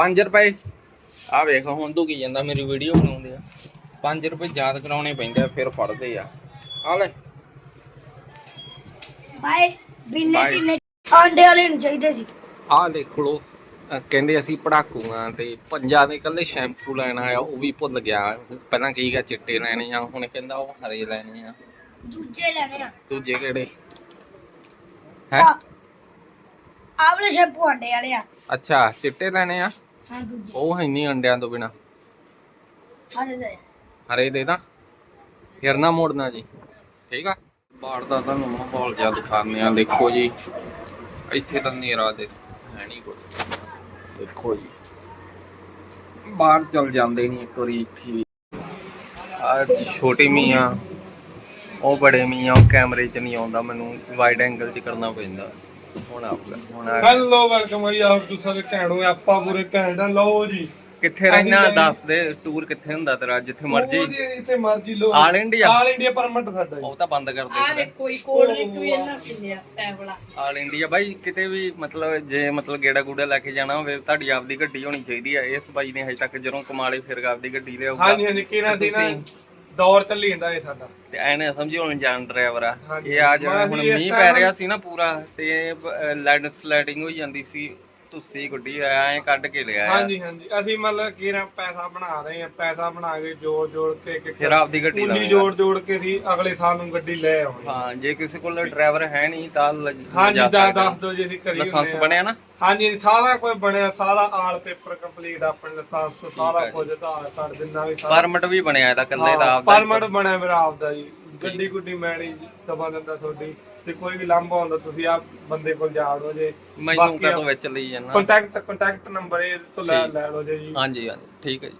5 ਰੁਪਏ। ਆ ਵੇਖ ਹੁਣ ਕੀ ਜਾਂਦਾ ਮੇਰੀ ਵੀਡੀਓ ਬਣਾਉਂਦੇ ਆ। 5 ਰੁਪਏ ਯਾਦ ਕਰਾਉਣੇ ਪੈਂਦੇ ਆ ਫਿਰ ਫੜਦੇ ਆ। ਆ ਲੈ। ਬਾਏ ਬਿੰਨੇ। ਟਿੰਨੇ ਆਂਡੇ ਵਾਲੇ ਨੂੰ ਚਾਹੀਦੇ ਸੀ। ਆ ਦੇਖ ਲੋ ਕਹਿੰਦੇ ਅਸੀਂ ਪੜਾਕੂ ਆ ਤੇ ਪੰਜਾਂ ਦੇ ਕੱਲੇ ਸ਼ੈਂਪੂ ਲੈਣਾ ਆ ਉਹ ਵੀ ਭੁੱਲ ਗਿਆ। ਪਹਿਲਾਂ ਕੀ ਗਾ ਚਿੱਟੇ ਲੈਣੇ ਆ ਹੁਣ ਕਹਿੰਦਾ ਉਹ ਹਰੇ ਲੈਣੇ ਆ। ਦੂਜੇ ਲੈਣੇ ਆ। ਦੂਜੇ ਕਿਹੜੇ? ਹੈ? ਆਵਲੇ ਸ਼ੈਂਪੂ ਆਂਡੇ ਵਾਲੇ ਆ। ਅੱਛਾ ਚਿੱਟੇ ਲੈਣੇ ਆ? ਹਾਂ ਦੂਜੇ ਉਹ ਹੈ ਨਹੀਂ ਅੰਡਿਆਂ ਤੋਂ ਬਿਨਾ। ਹਾਂ ਦੇ ਦੇ ਹਰੇ ਦੇ ਤਾਂ। ਫਿਰ ਨਾ ਮੋੜਨਾ ਜੀ। ਠੀਕ ਆ? ਬਾੜ ਦਾ ਤੁਹਾਨੂੰ ਮਾਹੌਲ ਜਿਹਾ ਦਿਖਾਉਂਦੇ ਆ ਦੇਖੋ ਜੀ। ਇੱਥੇ ਤਾਂ ਨੇਰਾ ਦੇ ਹੈ ਨਹੀਂ ਕੁਝ ਦੇਖੋ ਜੀ। ਬਾਹਰ ਚਲ ਜਾਂਦੇ ਨਹੀਂ ਇੱਕ ਵਾਰੀ ਇੱਥੇ। ਆ ਛੋਟੇ ਮੀਆਂ ਉਹ ਬੜੇ ਮੀਆਂ ਉਹ ਕੈਮਰੇ 'ਚ ਨਹੀਂ ਆਉਂਦਾ। ਮੈਨੂੰ ਵਾਈਡ ਐਂਗਲ 'ਚ ਕਰਨਾ ਪੈਂਦਾ। ਹੁਣ ਆਪ ਹੁਣ ਆ ਗਿਆ। ਹੈਲੋ ਵੈਲਕਮ ਜੀ ਆਪ ਤੁਸੀਂ ਘੈਂਟੋ ਆਪਾਂ ਪੂਰੇ ਆ ਲਓ ਜੀ। ਕਿੱਥੇ ਰਹਿਣਾ ਅਸੀਂ ਦੱਸ ਦੇ ਟੂਰ ਕਿੱਥੇ ਹੁੰਦਾ ਤੇਰਾ ਜਿੱਥੇ ਮਰਜ਼ੀ। ਉਹ ਜੀ ਇੱਥੇ ਮਰਜ਼ੀ ਲਓ। All India all India permit ਸਾਡਾ ਜੀ। ਉਹ ਤਾਂ ਬੰਦ ਕਰ ਆ ਦੇ ਵੇਖੋ ਹੀ ਕੋਲ ਇੱਕ ਵੀ ਇਹਨਾਂ ਕਿੰਨੇ ਆ ਟੈਬਲਾ ਆਲ ਇੰਡੀਆ ਬਾਈ ਕਿਤੇ ਵੀ ਮਤਲਬ ਜੇ ਮਤਲਬ ਗੇੜਾ ਗੂੜਾ ਲੈ ਕੇ ਜਾਣਾ ਹੋਵੇ ਤੁਹਾਡੀ ਆਪਦੀ ਗੱਡੀ ਹੋਣੀ ਚਾਹੀਦੀ ਹੈ ਇਸ ਬਾਈ ਨੇ ਹਜੇ ਤੱਕ ਜਦੋਂ ਕਮਾਲੇ ਫਿਰ ਆਪਦੀ ਗੱਡੀ ਲਿਆਊਗਾ। ਹਾਂਜੀ ਹਾਂਜੀ ਕਿਹਨਾਂ ਸੀ ਨਾ ਦੌਰ ਚੱਲੀ ਜਾਂਦਾ ਇਹ ਸਾਡਾ। ਤੇ ਐਨੇ ਸਮਝੋ ਹੁਣ ਜਾਨ ਡਰਾਈਵਰ ਆ। ਹਾਂਜੀ। ਇਹ ਆ ਮੈਂ ਹੁਣ ਇਸ ਮੀਂਹ ਪੈ ਰਿਹਾ ਸੀ ਨਾ ਪੂਰਾ ਤੇ ਲੈਂਡ ਸਲਾਈਡਿੰਗ ਹੋਈ ਜਾਂਦੀ ਸੀ। ਤੁੱਸੀ ਗੱਡੀ ਐ ਕੱਢ ਕੇ ਲਿਆ। ਹਾਂਜੀ ਹਾਂਜੀ ਅਸੀਂ ਮਤਲਬ ਕਿਹਨਾਂ ਪੈਸਾ ਬਣਾ ਰਹੇ ਆ ਪੈਸਾ ਬਣਾ ਕੇ ਜੋੜ ਜੋੜ ਕੇ ਇੱਕ ਫਿਰ ਆਪਦੀ ਗੱਡੀ ਪੂੰਜੀ ਲਾਵਾਂਗੇ। ਜੋੜ ਜੋੜ ਕੇ ਅਸੀਂ ਅਗਲੇ ਸਾਲ ਨੂੰ ਗੱਡੀ ਲੈ ਆਉਣੀ ਹਾਂ ਜੇ ਕਿਸੇ ਕੋਲ ਡਰਾਈਵਰ ਹੈ ਨਹੀਂ ਤਾਂ ਲ- ਹਾਂਜੀ ਜਾ ਦਾ ਸਕਦਾ। ਦੱਸ ਦਿਓ ਜੀ ਅਸੀਂ ਕਰੀ ਲਾਇਸੈਂਸ ਬਣਿਆ ਨਾ ਹਾਂਜੀ ਸਾਰਾ ਕੁਝ ਬਣਿਆ ਸਾਰਾ ਆਲ ਪੇਪਰ ਕੰਪਲੀਟ ਆਪਣੇ ਲਾਇਸੈਂਸ ਸਾਰਾ। ਕੁਝ ਆਧਾਰ ਕਾਰਡ ਜਿੰਨਾ ਵੀ ਸਾਰਾ ਪਰਮਿਟ ਵੀ ਬਣਿਆ ਇਹਦਾ ਇਕੱਲੇ ਦਾ ਆਪਦਾ ਪਰਮਿਟ ਬਣਿਆ ਮੇਰਾ ਆਪਦਾ ਜੀ ਗੱਡੀ ਗੁੱਡੀ ਮੈਂ ਨਹੀਂ ਦਬਾ ਦਿੰਦਾ ਤੁਹਾਡੀ ਤੇ ਕੋਈ ਵੀ ਲਾਂਭਾ ਹੁੰਦਾ ਤੁਸੀਂ ਆ ਬੰਦੇ ਕੋਲ ਜਾ ਵੜੋ ਜੇ। ਮੈਨੂੰ ਕਦੋਂ ਵਿੱਚ ਲਈ ਜਾਣਾ ਕੰਟੈਕਟ ਕੰਟੈਕਟ ਨੰਬਰ ਇਹ ਤੋਂ ਲੈ। ਲੈ ਲਓ ਜੀ। ਹਾਂਜੀ ਹਾਂਜੀ ਠੀਕ ਹੈ ਜੀ।